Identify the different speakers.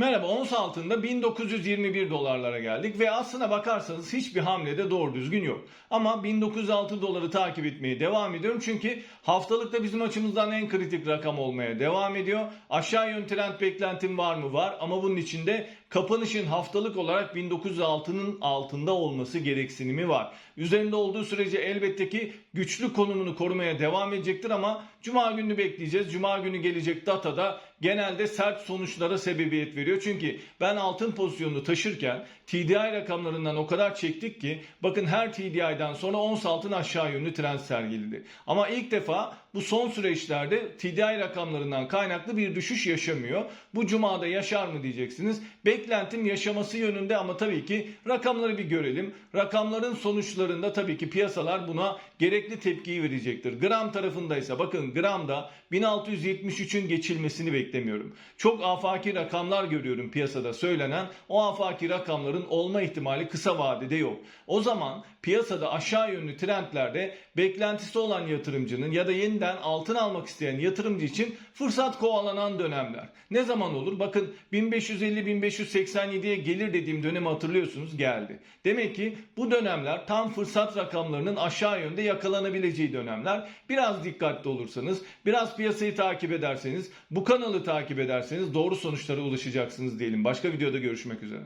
Speaker 1: Merhaba ons altında 1921 dolarlara geldik ve aslına bakarsanız hiçbir hamlede doğru düzgün yok. Ama 1906 doları takip etmeye devam ediyorum çünkü haftalıkta bizim açımızdan en kritik rakam olmaya devam ediyor. Aşağı yön trend beklentim var mı? Var ama bunun içinde kapanışın haftalık olarak 1906'nın altında olması gereksinimi var. Üzerinde olduğu sürece elbette ki güçlü konumunu korumaya devam edecektir ama Cuma gününü bekleyeceğiz. Cuma günü gelecek datada genelde sert sonuçlara sebebiyet veriyor. Çünkü ben altın pozisyonunu taşırken TDI rakamlarından o kadar çektik ki bakın her TDI'den sonra ons altın aşağı yönlü trend sergiledi. Ama ilk defa bu son süreçlerde TDI rakamlarından kaynaklı bir düşüş yaşamıyor. Bu cumada yaşar mı diyeceksiniz. Beklentim yaşaması yönünde ama tabii ki rakamları bir görelim. Rakamların sonuçlarında tabii ki piyasalar buna gerekli tepkiyi verecektir. Gram tarafındaysa bakın gramda 1673'ün geçilmesini beklemiyorum. Çok afaki rakamlar görüyorum piyasada söylenen. O afaki rakamların olma ihtimali kısa vadede yok. O zaman piyasada aşağı yönlü trendlerde beklentisi olan yatırımcının ya da yeniden altın almak isteyen yatırımcı için fırsat kovalanan dönemler. Ne zaman olur? Bakın 1550-1587'ye gelir dediğim dönemi hatırlıyorsunuz geldi. Demek ki bu dönemler tam fırsat rakamlarının aşağı yönde yakalanabileceği dönemler. Biraz dikkatli olursanız, biraz piyasayı takip ederseniz, bu kanalı takip ederseniz doğru sonuçlara ulaşacaksınız diyelim. Başka videoda görüşmek üzere.